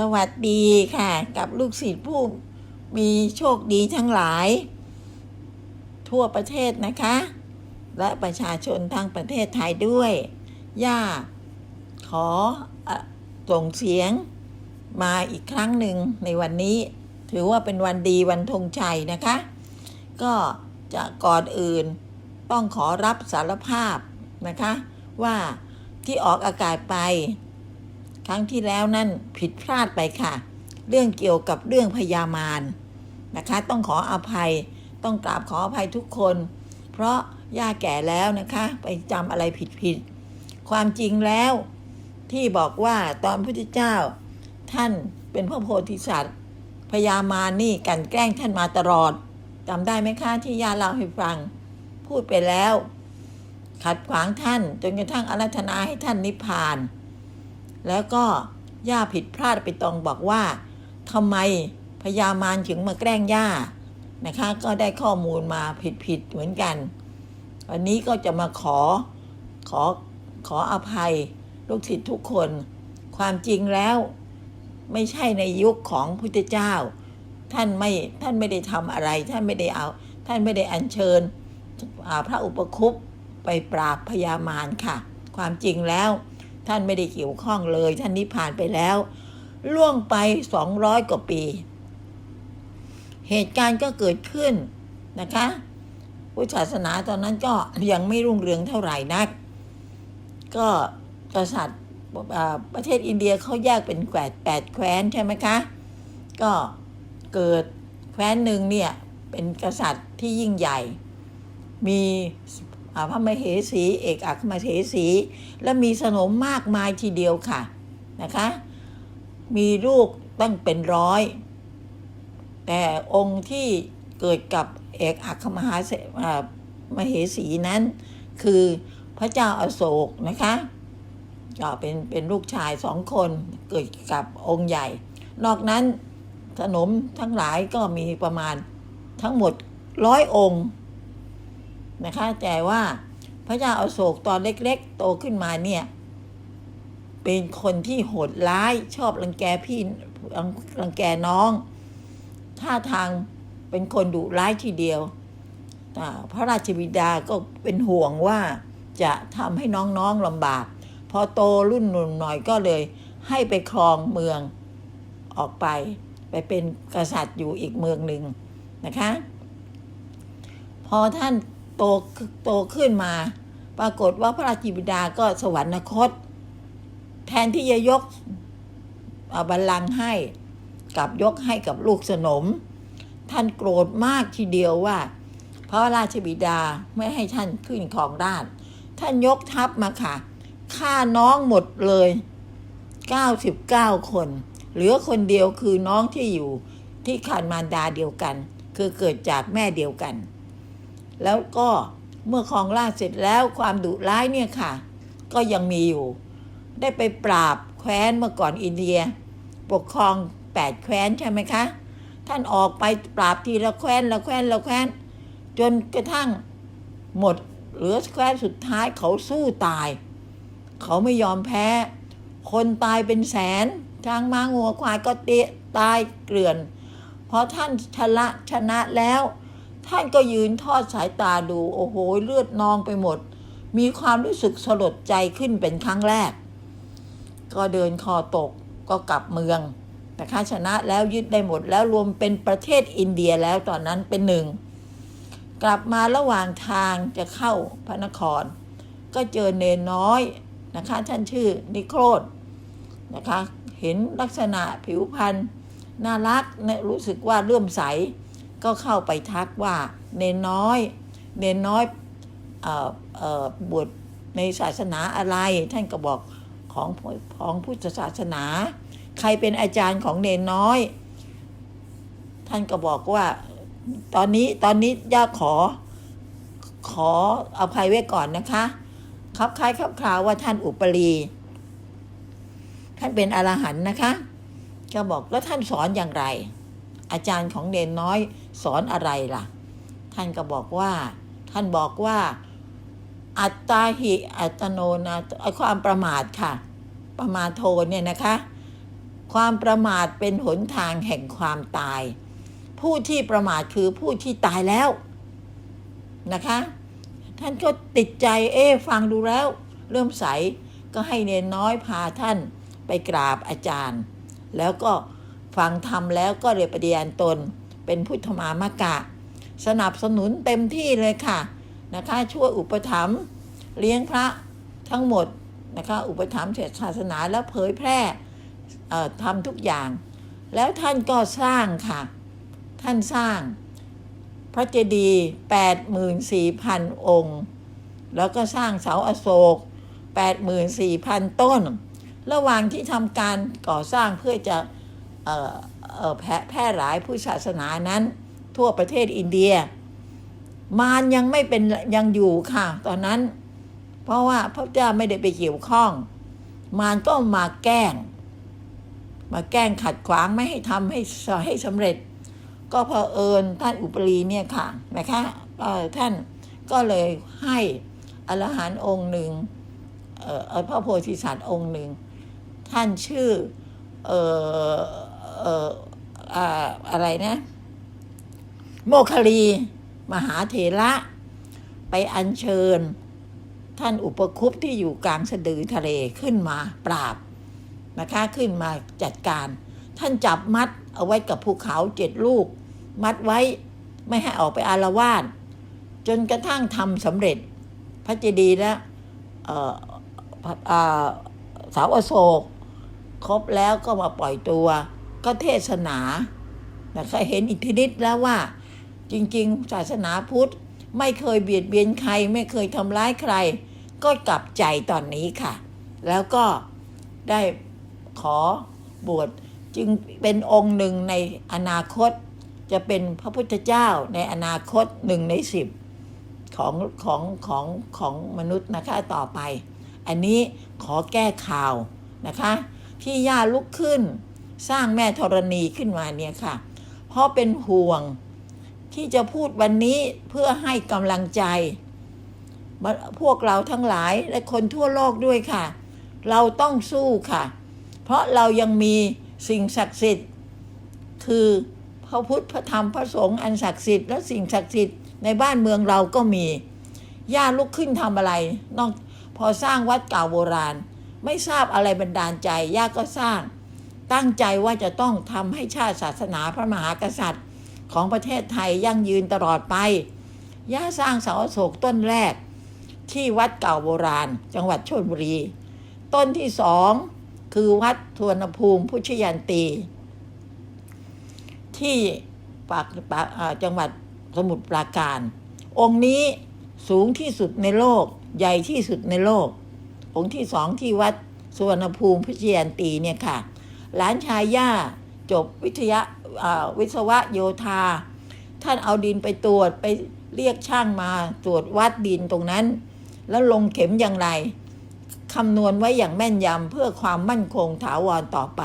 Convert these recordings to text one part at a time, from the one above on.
สวัสดีค่ะ กับลูกศิษย์ผู้มีโชคดีทั้งหลาย ทั่วประเทศนะคะ และประชาชนทั้งประเทศไทยด้วย ย่า ขอส่งเสียงมาอีกครั้งหนึ่งในวันนี้ ถือว่าเป็นวันดีวันธงชัยนะคะ ก็จะก่อนอื่นต้องขอรับสารภาพนะคะ ว่าที่ออกอากาศไป ครั้งที่แล้วนั่นผิดพลาดไปค่ะ เรื่องเกี่ยวกับเรื่องพยามารนะคะ ต้องขออภัยต้องกราบขออภัยทุกคน เพราะย่าแก่แล้วนะคะ ไปจำอะไรผิดผิดๆความจริงแล้วที่บอกว่าตอนพุทธเจ้า ท่านเป็นพระโพธิสัตว์พยามารนี่กันแกล้งท่านมาตลอดจำได้ไหมคะที่ย่าเล่าให้ฟัง พูดไปแล้ว ขัดขวางท่านจนกระทั่งอารัธนาให้ท่านนิพพาน แล้วก็ย่าผิดพลาดไปตรงบอกว่าทำไมพญามารถึงมาแกล้งย่านะคะ ก็ได้ข้อมูลมาผิดๆเหมือนกัน วันนี้ก็จะมาขอขอขออภัยลูกศิษย์ทุกคน ความจริงแล้วไม่ใช่ในยุคของพุทธเจ้า ท่านไม่ท่านไม่ได้ทำอะไร ท่านไม่ได้เอา ท่านไม่ได้อัญเชิญพระอุปคุปไปปราบพญามารค่ะ ความจริงแล้ว ท่านไม่ได้เกี่ยวข้องเลย ท่านนิพพานไปแล้ว ล่วงไปสองร้อยกว่าปี เหตุการณ์ก็เกิดขึ้นนะคะพุทธศาสนาตอนนั้นก็ยังไม่รุ่งเรืองเท่าไหร่นัก ก็กษัตริย์ประเทศอินเดียเขาแยกเป็นแกดแปดแคว้นใช่ไหมคะ ก็เกิดแคว้นหนึ่งเนี่ยเป็นกษัตริย์ที่ยิ่งใหญ่ มี พระมเหสี เอกอัครมเหสี และมีสนมมากมายทีเดียวค่ะนะคะ มีลูกตั้งเป็นร้อย แต่องค์ที่เกิดกับเอกอัครมหาเสอ่ามเหสีนั้น คือพระเจ้าอาโศกนะคะก็เป็นเป็นลูกชายสองคนเกิดกับองค์ใหญ่ นอกนั้นสนมทั้งหลายก็มีประมาณทั้งหมดร้อยองค์ นะคะ แต่ว่าพระเจ้าอาโศกตอนเล็กๆ โตขึ้นมาเนี่ย เป็นคนที่โหดร้ายชอบรังแกพี่รังแกน้องท่าทางเป็นคนดุร้ายทีเดียวอ่พระราชบิดาก็เป็นห่วงว่าจะทำให้น้องๆลำบาก พอโตรุ่นหนุ่มหน่อยก็เลย ให้ไปครองเมืองออกไป ไปเป็นกษัตริย์อยู่อีกเมืองหนึ่งนะคะ พอท่าน โตโตขึ้นมา ปรากฏว่าพระราชบิดาก็สวรรคต แทนที่จะยกบัลลังก์ให้กับยกให้กับลูกสนม ท่านโกรธมากทีเดียวว่า พระราชบิดาไม่ให้ท่านขึ้นของราชท่านยกทัพมาค่ะฆ่าน้องหมดเลย 99 คน เหลือคนเดียวคือน้องที่อยู่ที่ขันมารดาเดียวกัน คือเกิดจากแม่เดียวกัน แล้วก็เมื่อครองราชเสร็จแล้วความดุร้ายเนี่ยค่ะ ก็ยังมีอยู่ ได้ไปปราบแคว้นเมื่อก่อนอินเดีย ปกครองแปดแคว้นใช่ไหมคะ ท่านออกไปปราบทีละแคว้นละแคว้นละแคว้น จนกระทั่งหมดเหลือแคว้นสุดท้ายเขาสู้ตาย เขาไม่ยอมแพ้ คนตายเป็นแสนช้างม้างัวควายก็เตะตายเกลื่อน เพอท่านชนะชนะแล้ว ท่านก็ยืนทอดสายตาดู โอ้โห เลือดนองไปหมด มีความรู้สึกสลดใจขึ้นเป็นครั้งแรก ก็เดินคอตกก็กลับเมืองนะคะชนะแล้วยึดได้หมดแล้วรวมเป็นประเทศอินเดียแล้วตอนนั้นเป็นหนึ่ง กลับมาระหว่างทางจะเข้าพระนคร ก็เจอเนนน้อยนะคะท่านชื่อนิโครธนะคะเห็นลักษณะผิวพรรณน่ารักนะรู้สึกว่าเลื่อมใส ก็เข้าไปทักว่าเนนน้อย เนนน้อยออบวชในศาสนาอะไร ท่านก็บอกของของพุทธศาสนา ใครเป็นอาจารย์ของเนนน้อย ท่านก็บอกว่าตอนนี้ตอนนี้ย่าขอขออภัยไว้ก่อนนะคะ ครับคล้ายครับคราวว่าท่านอุปรี ท่านเป็นอรหันต์นะคะ ก็บอกแล้วท่านสอนอย่างไร อาจารย์ของเนนน้อยสอนอะไรล่ะ ท่านก็บอกว่า ท่านบอกว่า อัตตาหิอัตโนนาความประมาทค่ะ ประมาทโทเนี่ยนะคะ ความประมาทเป็นหนทางแห่งความตาย ผู้ที่ประมาทคือผู้ที่ตายแล้วนะคะ ท่านก็ติดใจเอ๊ฟังดูแล้ว เริ่มใสก็ให้เนนน้อยพาท่านไปกราบอาจารย์ แล้วก็ ฟังธรรมแล้วก็เลยปฏิญาณตน เป็นพุทธมามกะ สนับสนุนเต็มที่เลยค่ะนะคะช่วยอุปถัมภ์เลี้ยงพระทั้งหมดนะคะอุปถัมภ์ศาสนาแล้วเผยแพร่ทำทุกอย่าง แล้วท่านก็สร้างค่ะ ท่านสร้างพระเจดีย์84,000 องค์ แล้วก็สร้างเสาอโศก 84,000 ต้น ระหว่างที่ทำการก่อสร้างเพื่อจะ แพร่แพร่หลายผู้ศาสนานั้น ทั่วประเทศอินเดีย มารยังไม่เป็นยังอยู่ค่ะ ตอนนั้น เพราะว่าพระเจ้าไม่ได้ไปเกี่ยวข้อง มารก็มาแกล้ง มาแกล้งขัดขวางไม่ให้ทำให้ให้สำเร็จ ก็พอเอิญท่านอุปรีเนี่ยค่ะนะคะเอ่อท่านก็เลยให้อรหันต์องค์หนึ่งเออพระโพธิสัตว์องค์หนึ่ง ท่านชื่อเออ เออออะไรนะ โมคคลี มหาเถระ ไปอัญเชิญ ท่านอุปคุปที่อยู่กลางสะดือทะเลขึ้นมาปราบนะคะขึ้นมาจัดการ ท่านจับมัดเอาไว้กับภูเขาเจ็ดลูก มัดไว้ไม่ให้ออกไปอารวาสจนกระทั่งทำสำเร็จ พระเจดีย์และเอ่อพระอ่าเสาอโศก ครบแล้วก็มาปล่อยตัว ก็เทศนานะคะเห็นอิทธิฤทธิ์แล้วว่า จริง ๆ ศาสนาพุทธไม่เคยเบียดเบียนใคร ไม่เคยทำร้ายใคร ก็กลับใจตอนนี้ค่ะ แล้วก็ได้ขอบวชจึงเป็นองค์หนึ่งในอนาคต จะเป็นพระพุทธเจ้าในอนาคตหนึ่งในสิบของของของของมนุษย์นะคะต่อไป อันนี้ขอแก้ข่าวนะคะ ที่ย่าลุกขึ้น สร้างแม่ธรณีขึ้นมาเนี่ยค่ะ เพราะเป็นห่วงที่จะพูดวันนี้เพื่อให้กำลังใจ พวกเราทั้งหลายและคนทั่วโลกด้วยค่ะ เราต้องสู้ค่ะ เพราะเรายังมีสิ่งศักดิ์สิทธิ์ คือพระพุทธพระธรรมพระสงฆ์อันศักดิ์สิทธิ์และสิ่งศักดิ์สิทธิ์ในบ้านเมืองเราก็มีย่าลุกขึ้นทำอะไรนอกพอสร้างวัดเก่าโบราณ ไม่ทราบอะไรบันดาลใจย่าก็สร้าง ตั้งใจว่าจะต้องทำให้ชาติศาสนาพระมหากษัตริย์ ของประเทศไทยยั่งยืนตลอดไป ย่าสร้างเสาโศกต้นแรก ที่วัดเก่าโบราณ จังหวัดชลบุรี ต้นที่สองคือวัดทวนภูมิพุชยันตี ที่ปากปากจังหวัดสมุทรปราการ องค์นี้สูงที่สุดในโลก ใหญ่ที่สุดในโลก องค์ที่สองที่วัดสุวรรณภูมิพุชยันตีเนี่ยค่ะ หลานชายย่าจบวิทยาวิศวะโยธา ท่านเอาดินไปตรวจไปเรียกช่างมาตรวจวัดดินตรงนั้น แล้วลงเข็มอย่างไรคำนวณไว้อย่างแม่นยำเพื่อความมั่นคงถาวรต่อไป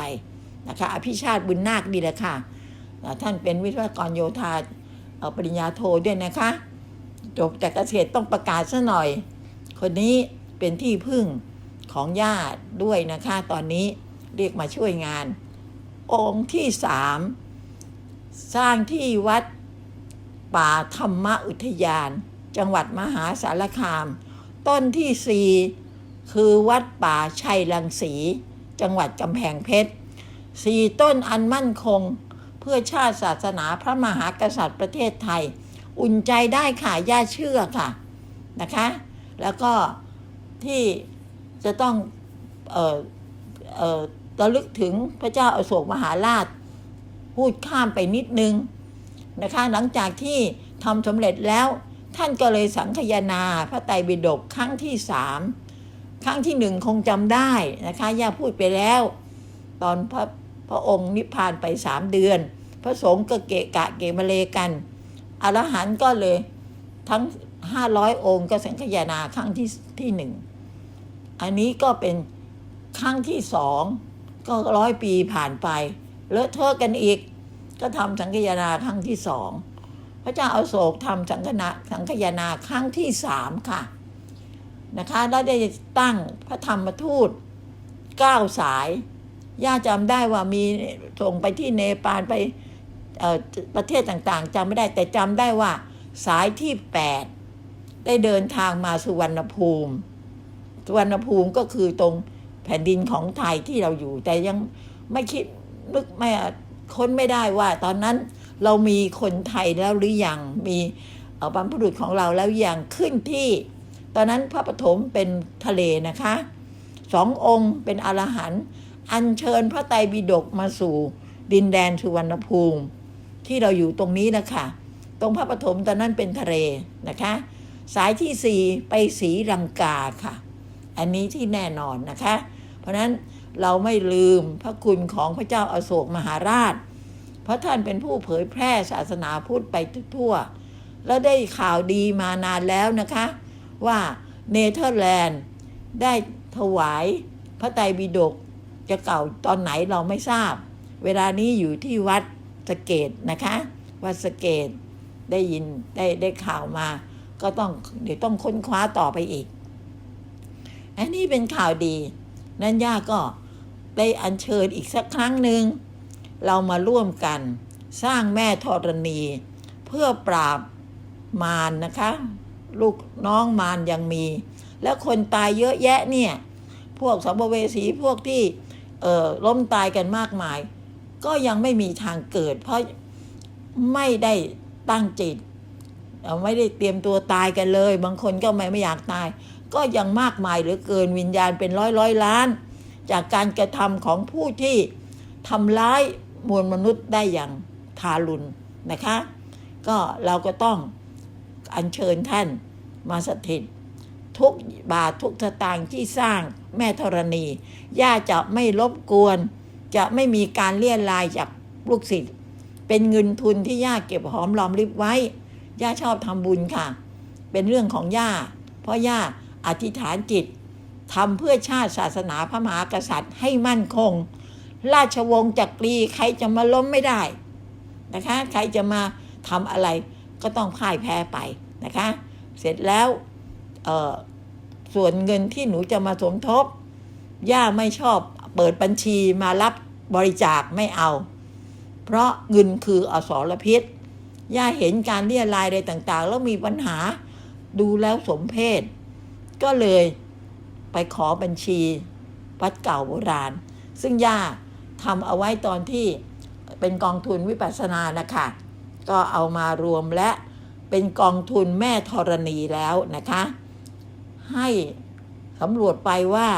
นะคะอภิชาติบุญนาคดีแหละค่ะท่านเป็นวิศวกรโยธาเอ่อปริญญาโทด้วยนะคะจบจากเกษตรต้องประกาศซะหน่อย คนนี้เป็นที่พึ่งของญาติด้วยนะคะตอนนี้ เรียกมาช่วยงาน องค์ที่สามสร้างที่วัดป่าธรรมอุทยาน จังหวัดมหาสารคาม ต้นที่สี่คือวัดป่าชัยรังสี จังหวัดกำแพงเพชรสี่ต้นอันมั่นคง เพื่อชาติศาสนาพระมหากษัตริย์ประเทศไทย อุ่นใจได้ค่ะย่าเชื่อค่ะนะคะ แล้วก็ที่จะต้องเออเออ ระลึกถึงพระเจ้าอโศกมหาราช พูดข้ามไปนิดนึงนะคะหลังจากที่ทำสำเร็จแล้วท่านก็เลยสังคายนาพระไตรปิฎกครั้งที่สามครั้งที่หนึ่งคงจำได้นะคะย่าพูดไปแล้ว ตอนพระพระองค์นิพพานไปสามเดือน พระสงฆ์ก็เกะกะเกมเลกัน อรหันต์ก็เลยทั้งห้าร้อยองค์ก็สังคายนาครั้งที่ที่หนึ่งอันนี้ก็เป็นครั้งที่สอง ก็ร้อยปีผ่านไป เลอะเทอะกันอีก ก็ทำสังคายนาครั้งที่สองพระเจ้าอาโศกทำสังคนาสังคายนาครั้งที่สามค่ะนะคะ แล้วได้ตั้งพระธรรมทูตเก้าสาย ย่าจำได้ว่ามีส่งไปที่เนปาลไปประเทศต่างๆจำไม่ได้แต่จำได้ว่าสายที่แปดได้เดินทางมาสุวรรณภูมิ สุวรรณภูมิก็คือตรง แผ่นดินของไทยที่เราอยู่ แต่ยังไม่คิดนึกไม่ค้นไม่ได้ว่า ตอนนั้นเรามีคนไทยแล้วหรือยังมีอ่อบรรพบุรุษของเราแล้วอยังขึ้นที่ ตอนนั้นพระปฐมเป็นทะเลนะคะสององค์เป็นอรหันต์อัญเชิญพระไตรปิฎกมาสู่ดินแดนสุวรรณภูมิ ที่เราอยู่ตรงนี้นะคะตรงพระปฐมตอนนั้นเป็นทะเลนะคะ สายที่สี่ไปศรีลังกาค่ะ อันนี้ที่แน่นอนนะคะ เพราะนั้นเราไม่ลืมพระคุณของพระเจ้าอาโศกมหาราช เพราะท่านเป็นผู้เผยแพร่ศาสนาพุทธไปทั่ว แล้วได้ข่าวดีมานานแล้วนะคะ ว่าเนเธอร์แลนด์ได้ถวายพระไตรปิฎกจะเก่าตอนไหนเราไม่ทราบ เวลานี้อยู่ที่วัดสเกตนะคะ วัดสเกตได้ยินได้ได้ข่าวมา ก็ต้องเดี๋ยวต้องค้นคว้าต่อไปอีก อันนี้เป็นข่าวดีนั่นย่าก็ได้อัญเชิญอีกสักครั้งหนึ่งเรามาร่วมกันสร้างแม่ธรณี เพื่อปราบมารนะคะ ลูกน้องมารยังมี แล้วคนตายเยอะแยะเนี่ย พวกสัมภเวสีพวกที่เอ่อล้มตายกันมากมาย ก็ยังไม่มีทางเกิด เพราะไม่ได้ตั้งจิต ไม่ได้เตรียมตัวตายกันเลย บางคนก็ไม่ไม่อยากตาย ก็ยังมากมายเหลือเกินวิญญาณเป็นร้อยร้อยล้าน จากการกระทำของผู้ที่ทำร้ายมวลมนุษย์ได้อย่างทารุณนะคะ ก็เราก็ต้องอัญเชิญท่านมาสถิต ทุกบาททุกสตางค์ที่สร้างแม่ธรณี ย่าจะไม่รบกวน จะไม่มีการเลี่ยรายจากลูกศิษย์เป็นเงินทุนที่ย่าเก็บหอมรอมริบไว้ ย่าชอบทำบุญค่ะ เป็นเรื่องของย่า เพราะย่า อธิษฐานจิตทำเพื่อชาติศาสนาพระมหากษัตริย์ให้มั่นคง ราชวงศ์จักรีใครจะมาล้มไม่ได้นะคะใครจะมาทำอะไรก็ต้องพ่ายแพ้ไปนะคะ เสร็จแล้วส่วนเงินที่หนูจะมาสมทบ ย่าไม่ชอบเปิดบัญชีมารับบริจาคไม่เอา เพราะเงินคืออสรพิษ ย่าเห็นการเรียรายอะไรต่างๆ แล้วมีปัญหาดูแล้วสมเพศ ก็เลยไปขอบัญชีวัดเก่าโบราณ ซึ่งย่าทำเอาไว้ตอนที่เป็นกองทุนวิปัสสนานะคะก็เอามารวมและเป็นกองทุนแม่ธรณีแล้วนะคะ ให้สำรวจไปว่า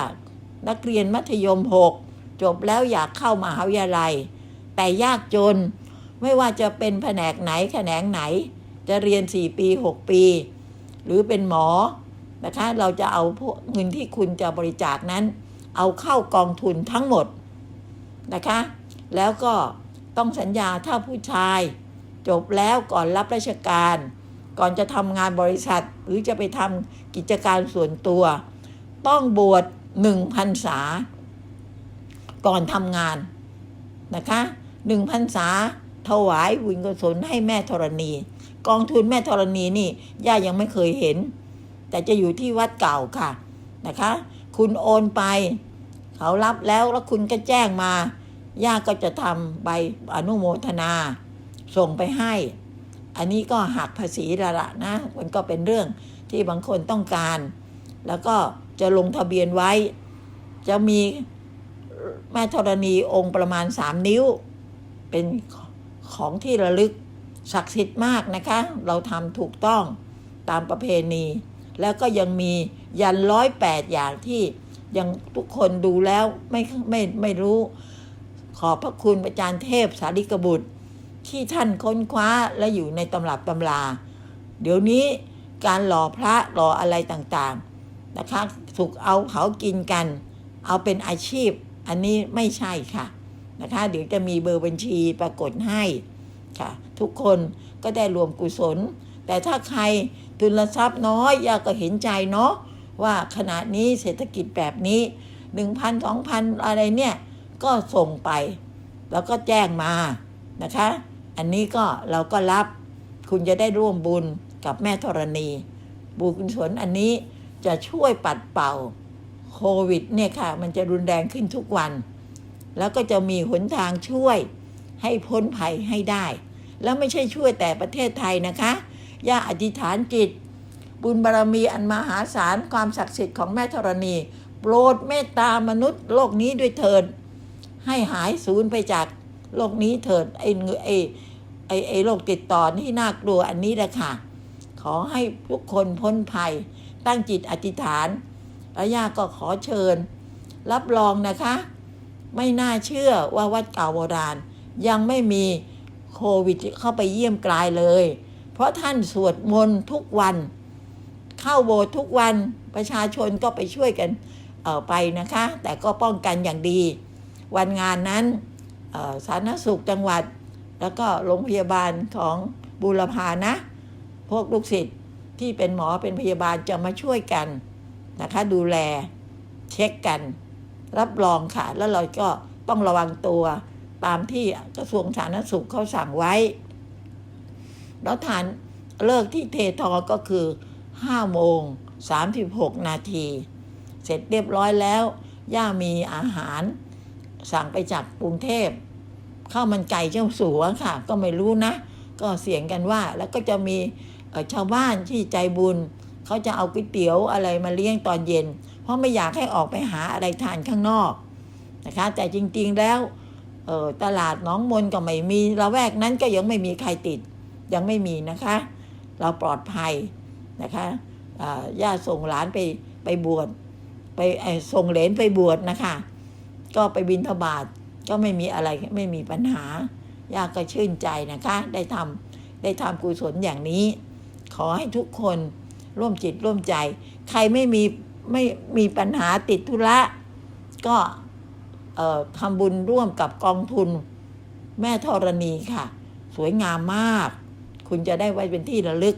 นักเรียนมัธยม 6 จบแล้วอยากเข้ามหาวิทยาลัย แต่ยากจนไม่ว่าจะเป็นแผนกไหนแขนงไหน จะเรียน 4 ปี 6 ปี หรือเป็นหมอ นะคะ เราจะเอาเงินที่คุณจะบริจาคนั้น เอาเข้ากองทุนทั้งหมดนะคะ แล้วก็ต้องสัญญาถ้าผู้ชายจบแล้วก่อนรับราชการ ก่อนจะทำงานบริษัท หรือจะไปทำกิจการส่วนตัว ต้องบวชหนึ่งพรรษา ก่อนทำงานนะคะหนึ่งพรรษาถวายบุญกุศลให้แม่ธรณี กองทุนแม่ธรณีนี่ย่ายังไม่เคยเห็น แต่จะอยู่ที่วัดเก่าค่ะนะคะ คุณโอนไป เขารับแล้วแล้วคุณก็แจ้งมาย่าก็จะทำใบอนุโมทนา ส่งไปให้ อันนี้ก็หักภาษีละละนะ มันก็เป็นเรื่องที่บางคนต้องการ แล้วก็จะลงทะเบียนไว้ จะมีแม่ธรณีองค์ประมาณสามนิ้ว เป็นของที่ระลึกศักดิ์สิทธิ์มากนะคะ เราทำถูกต้องตามประเพณี แล้วก็ยังมียันร้อยแปดอย่างที่ยังทุกคนดูแล้วไม่ไม่ไม่รู้ ขอพระคุณอาจารย์เทพสาริกบุตร ที่ท่านค้นคว้าและอยู่ในตำรับตำรา เดี๋ยวนี้การหล่อพระหล่ออะไรต่างๆนะคะถูกเอาเผากินกัน เอาเป็นอาชีพ อันนี้ไม่ใช่ค่ะนะคะเดี๋ยวจะมีเบอร์บัญชีปรากฏให้ค่ะ ทุกคนก็ได้รวมกุศล แต่ถ้าใคร ทุนทรัพย์น้อยยากก็เห็นใจเนาะว่าขณะนี้เศรษฐกิจแบบนี้หนึ่งพันสองพันอะไรเนี่ยก็ส่งไป แล้วก็แจ้งมานะคะ อันนี้ก็เราก็รับคุณจะได้ร่วมบุญกับแม่ธรณี บุญกุศลอันนี้จะช่วยปัดเป่าโควิดเนี่ยค่ะ มันจะรุนแรงขึ้นทุกวัน แล้วก็จะมีหนทางช่วยให้พ้นภัยให้ได้ แล้วไม่ใช่ช่วยแต่ประเทศไทยนะคะ ย่าอธิษฐานจิต บุญบารมีอันมหาศาลความศักดิ์สิทธิ์ของแม่ธรณี โปรดเมตตามนุษย์โลกนี้ด้วยเถิดให้หายสูญไปจากโลกนี้เถิดไอ้ไอ้ไอ้ไอ้โรคติดต่อที่น่ากลัวอันนี้แหละค่ะ ขอให้ทุกคนพ้นภัย ตั้งจิตอธิษฐานแล้วย่าก็ขอเชิญ รับรองนะคะ ไม่น่าเชื่อว่าวัดเก่าโบราณ ยังไม่มีโควิดเข้าไปเยี่ยมกลายเลย เพราะท่านสวดมนต์ทุกวัน เข้าโบสถ์ทุกวันประชาชนก็ไปช่วยกันเออไปนะคะ แต่ก็ป้องกันอย่างดี วันงานนั้นสาธารณสุขจังหวัด แล้วก็โรงพยาบาลของบูรพานะ พวกลูกศิษย์ที่เป็นหมอเป็นพยาบาลจะมาช่วยกันนะคะ ดูแลเช็คกัน รับรองค่ะ แล้วเราก็ต้องระวังตัวตามที่กระทรวงสาธารณสุขเขาสั่งไว้ แล้วทานเลิกที่เททอก็คือ5โมง36นาที เสร็จเรียบร้อยแล้ว ย่ามีอาหาร สั่งไปจากกรุงเทพข้าวมันไก่เจ้าสัวค่ะ ก็ไม่รู้นะ ก็เสียงกันว่าแล้วก็จะมีชาวบ้านที่ใจบุญ เขาจะเอาก๋วยเตี๋ยวอะไรมาเลี้ยงตอนเย็น เพราะไม่อยากให้ออกไปหาอะไรทานข้างนอกนะคะ แต่จริงๆแล้วตลาดน้องมนก็ไม่มีละแวกนั้นก็ยังไม่มีใครติด ยังไม่มีนะคะ เราปลอดภัยนะคะอ่าญาติส่งหลานไปไปบวชไปส่งเหลนไปบวชนะคะ ก็ไปบินทบาทก็ไม่มีอะไรไม่มีปัญหาญาติก็ชื่นใจนะคะ ได้ทำได้ทำกุศลอย่างนี้ ขอให้ทุกคนร่วมจิตร่วมใจ ใครไม่มีไม่มีปัญหาติดธุระ ก็ทำบุญร่วมกับกองทุนแม่ธรณีค่ะ สวยงามมาก คุณจะได้ไว้เป็นที่ระลึก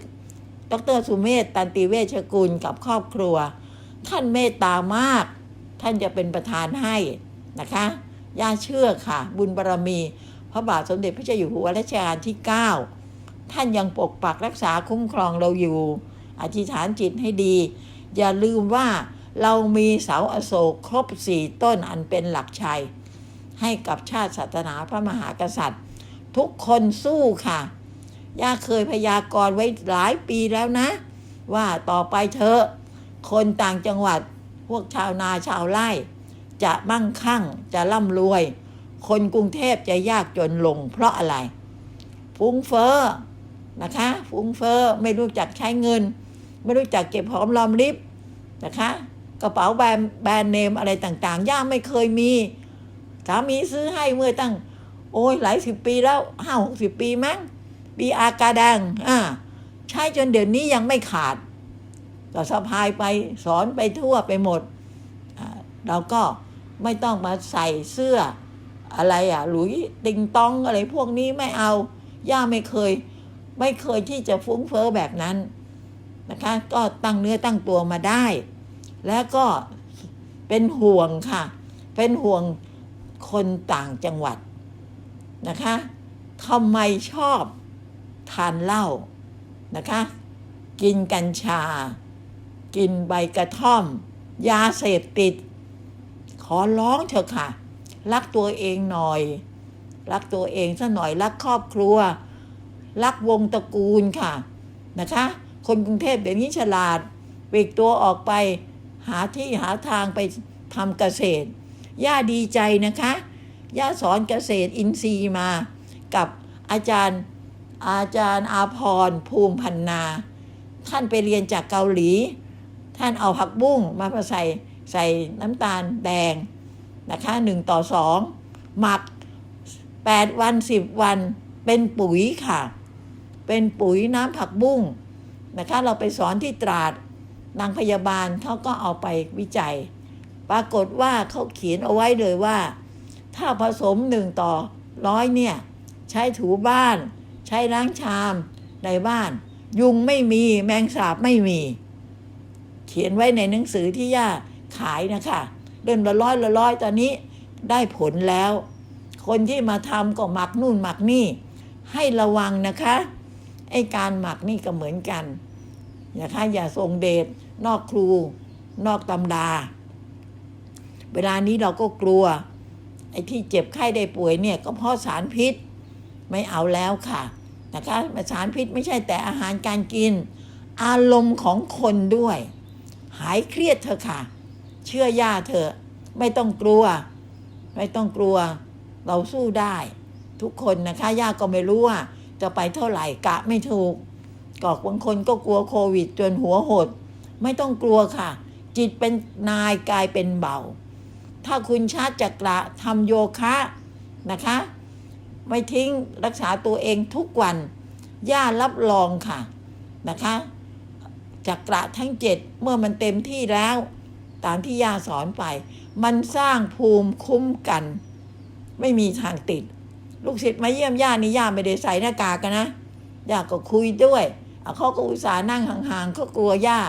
ดรสุเมธตันติเวชกุลกับครอบครัว ท่านเมตตามาก ท่านจะเป็นประธานให้นะคะย่าเชื่อค่ะ บุญบารรมี พระบาทสมเด็จพระเจ้าอยู่หัวรัชกาลที่ 9 ท่านยังปกปักรักษาคุ้มครองเราอยู่ อธิษฐานจิตให้ดี อย่าลืมว่าเรามีเสาอโศกครบสี่ต้นอันเป็นหลักชัย ให้กับชาติศาสนาพระมหากษัตริย์ ทุกคนสู้ค่ะ ย่าเคยพยากรณ์ไว้หลายปีแล้วนะ ว่าต่อไปเถอคนต่างจังหวัดพวกชาวนาชาวไร่ จะมั่งคั่งจะร่ำรวย คนกรุงเทพจะยากจนลง เพราะอะไร ฟุ้งเฟ้อนะคะ ฟุ้งเฟ้อไม่รู้จักใช้เงิน ไม่รู้จักเก็บหอมรอมริบนะคะ กระเป๋าแบรนด์แบรนด์เนมอะไรต่างๆ ย่าไม่เคยมีสามีซื้อให้เมื่อตั้ง โอ้ยหลายสิบปีแล้วห้าหกสิบปีมั้ง ปีอากาดังอ่าใช้จนเดี๋ยวนี้ยังไม่ขาดก็สะพายไปสอนไปทั่วไปหมด เราก็ไม่ต้องมาใส่เสื้ออะไรอะ หลุยติงตองอะไรพวกนี้ไม่เอา ย่าไม่เคย ไม่เคยที่จะฟุ้งเฟ้อแบบนั้นนะคะ ก็ตั้งเนื้อตั้งตัวมาได้ แล้วก็เป็นห่วงค่ะ เป็นห่วงคนต่างจังหวัดนะคะทำไมชอบ ทานเหล้านะคะ กินกัญชา กินใบกระท่อม ยาเสพติด ขอร้องเถอะค่ะ รักตัวเองหน่อย รักตัวเองซะหน่อยรักครอบครัว รักวงตระกูลค่ะนะคะ คนกรุงเทพเดี๋ยวนี้ฉลาดปลีกตัวออกไปหาที่หาทางไปทำเกษตร ย่าดีใจนะคะ ย่าสอนเกษตรอินทรีย์มากับอาจารย์ อาจารย์อาพรภูมิพันนา ท่านไปเรียนจากเกาหลี ท่านเอาผักบุ้งมาใส่ใส่น้ำตาลแดงนะคะหนึ่งต่อสองหมักแปดวันสิบวันเป็นปุ๋ยค่ะ เป็นปุ๋ยน้ำผักบุ้งนะคะเราไปสอนที่ตราดนางพยาบาลเขาก็เอาไปวิจัย ปรากฏว่าเขาเขียนเอาไว้เลยว่า ถ้าผสมหนึ่งต่อร้อยเนี่ย ใช้ถูบ้าน ใช้ล้างชามในบ้าน ยุงไม่มีแมงสาบไม่มี เขียนไว้ในหนังสือที่ย่าขายนะคะเดินละร้อยละร้อยตอนนี้ได้ผลแล้ว คนที่มาทำก็หมักนู่นหมักนี่ ให้ระวังนะคะไอการหมักนี่ก็เหมือนกันนะคะอย่าทรงเดชนอกครู นอกตำดา เวลานี้เราก็กลัว ไอ้ที่เจ็บไข้ได้ป่วยเนี่ยก็เพราะสารพิษ ไม่เอาแล้วค่ะ นะคะสารพิษไม่ใช่แต่อาหารการกิน อารมณ์ของคนด้วย หายเครียดเถอค่ะ เชื่อย่าเถอไม่ต้องกลัว ไม่ต้องกลัว เราสู้ได้ ทุกคนนะคะย่าก็ไม่รู้ว่าจะไปเท่าไหร่กะไม่ถูกกอกบางคนก็กลัวโควิดจนหัวหด ไม่ต้องกลัวค่ะ จิตเป็นนายกายเป็นเบา ถ้าคุณชาติจักระทำโยคะนะคะ ไม่ทิ้งรักษาตัวเองทุกวัน ย่ารับรองค่ะนะคะจักระทั้งเจ็ดเมื่อมันเต็มที่แล้ว ตามที่ย่าสอนไป มันสร้างภูมิคุ้มกัน ไม่มีทางติด ลูกศิษย์มาเยี่ยมย่านี่ย่าไม่ได้ใส่หน้ากากกันนะย่าก็คุยด้วยเขาก็อุตส่าห์นั่งห่างๆเขากลัวย่า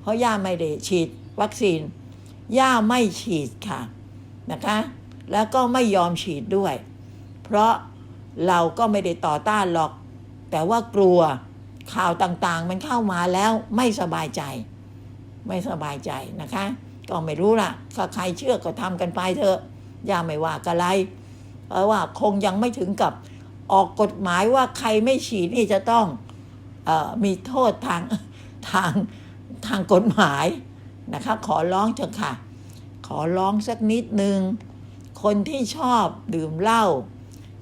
เพราะย่าไม่ได้ฉีดวัคซีน ย่าไม่ฉีดค่ะนะคะ แล้วก็ไม่ยอมฉีดด้วย เพราะ เราก็ไม่ได้ต่อต้านหรอก แต่ว่ากลัวข่าวต่างๆ มันเข้ามาแล้วไม่สบายใจ ไม่สบายใจนะคะ ก็ไม่รู้ล่ะถ้าใครเชื่อก็ทำกันไปเถอะ อย่าไม่ว่ากันไรเพราะว่าคงยังไม่ถึงกับออกกฎหมายว่าใครไม่ฉีดนี่จะต้องออมีโทษทางทางทางกฎหมายนะคะ ขอร้องเถอะค่ะ ขอร้องสักนิดนึง คนที่ชอบดื่มเหล้า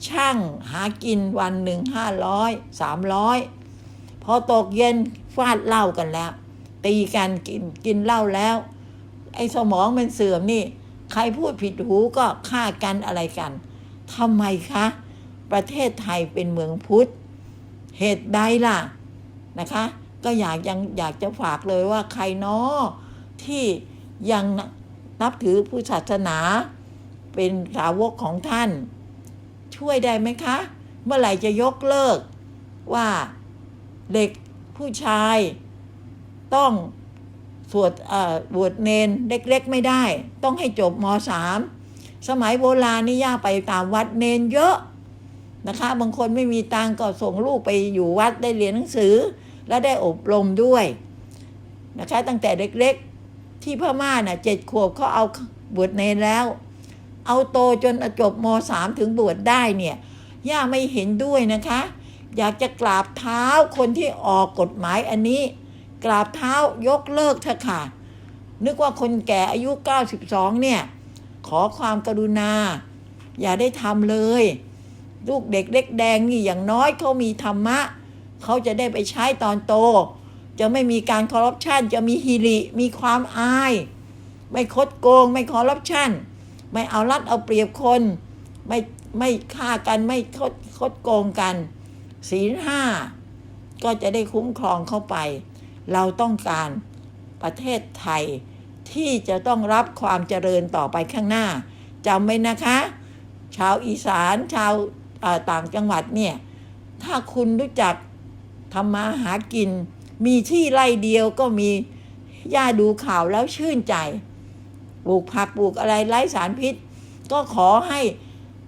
ช่างหากินวันหนึ่งห้าร้อยสามร้อยพอตกเย็นฟาดเหล้ากันแล้ว ตีกันกินกินเหล้าแล้ว ไอ้สมองมันเสื่อมนี่ ใครพูดผิดหูก็ฆ่ากันอะไรกันทำไมคะ ประเทศไทยเป็นเมืองพุทธ เหตุใดล่ะนะคะ ก็อยากยังอยากจะฝากเลยว่าใครเนาะที่ยังนับถือผู้ศาสนา เป็นสาวกของท่าน ช่วยได้ไหมคะ เมื่อไหร่จะยกเลิก ว่าเด็กผู้ชาย ต้องสวดอ่อบวชเนนเล็กๆไม่ได้ ต้องให้จบมสามสมัยโบราณนี่ย่าไปตามวัดเนนเยอะนะคะ บางคนไม่มีตังก็ส่งลูกไปอยู่วัดได้เรียนหนังสือ และได้อบรมด้วยนะคะ ตั้งแต่เล็กๆ ที่พม่าน่ะเจ็ดขวบเขาเอาบวชเนนแล้ว เอาโตจนจบมสามถึงบวชได้เนี่ยย่าไม่เห็นด้วยนะคะ อยากจะกราบเท้าคนที่ออกกฎหมายอันนี้ กราบเท้ายกเลิกเถอะค่ะ นึกว่าคนแก่อายุ 92 เนี่ย ขอความกรุณา อย่าได้ทำเลย ลูกเด็กเล็กแดงนี่อย่างน้อยเขามีธรรมะ เขาจะได้ไปใช้ตอนโต จะไม่มีการคอร์รัปชันจะมีฮิริมีความอาย ไม่คดโกงไม่คอร์รัปชัน ไม่เอารัดเอาเปรียบคน ไม่ไม่ฆ่ากันไม่คดคดโกงกัน ศีลห้าก็จะได้คุ้มครองเข้าไป เราต้องการประเทศไทยที่จะต้องรับความเจริญต่อไปข้างหน้าจำไว้นะคะ ชาวอีสานชาวต่างจังหวัดเนี่ย ถ้าคุณรู้จักทำมาหากิน มีที่ไร่เดียวก็มีย่าดูข่าวแล้วชื่นใจ ปลูกผักปลูกอะไรไร้สารพิษ ก็ขอให้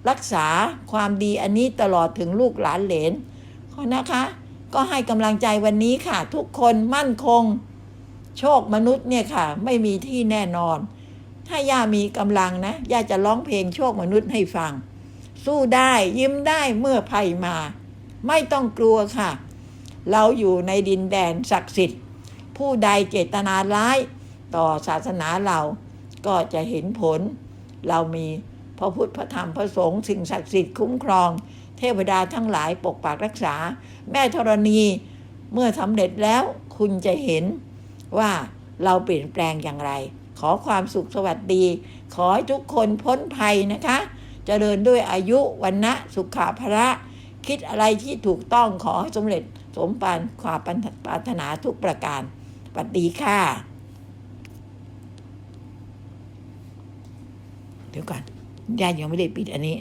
รักษาความดีอันนี้ตลอดถึงลูกหลานเหลนขอนะคะ ก็ให้กำลังใจวันนี้ค่ะ ทุกคนมั่นคง โชคมนุษย์เนี่ยค่ะ ไม่มีที่แน่นอน ถ้าย่ามีกำลังนะย่าจะร้องเพลงโชคมนุษย์ให้ฟัง สู้ได้ยิ้มได้เมื่อภัยมา ไม่ต้องกลัวค่ะ เราอยู่ในดินแดนศักดิ์สิทธิ์ ผู้ใดเจตนาร้ายต่อศาสนาเรา ก็จะเห็นผล เรามีพระพุทธพระธรรมพระสงฆ์สิ่งศักดิ์สิทธิ์คุ้มครอง เทวดาทั้งหลายปกปักรักษา แม่ธรณีเมื่อสำเร็จแล้วคุณจะเห็นว่าเราเปลี่ยนแปลงอย่างไร ขอความสุขสวัสดี ขอให้ทุกคนพ้นภัยนะคะจเจริญด้วยอายุวันนะสุขาภระ คิดอะไรที่ถูกต้องขอให้สำเร็จสมปานความปรารถนาทุกประการสวัสดีค่ะ เดี๋ยวก่อนย่ายังไม่ได้ปิดอันนี้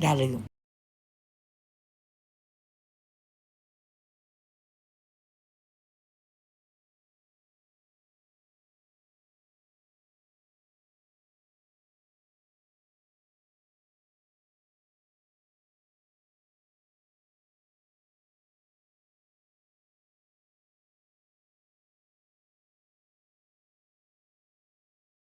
อย่าลืม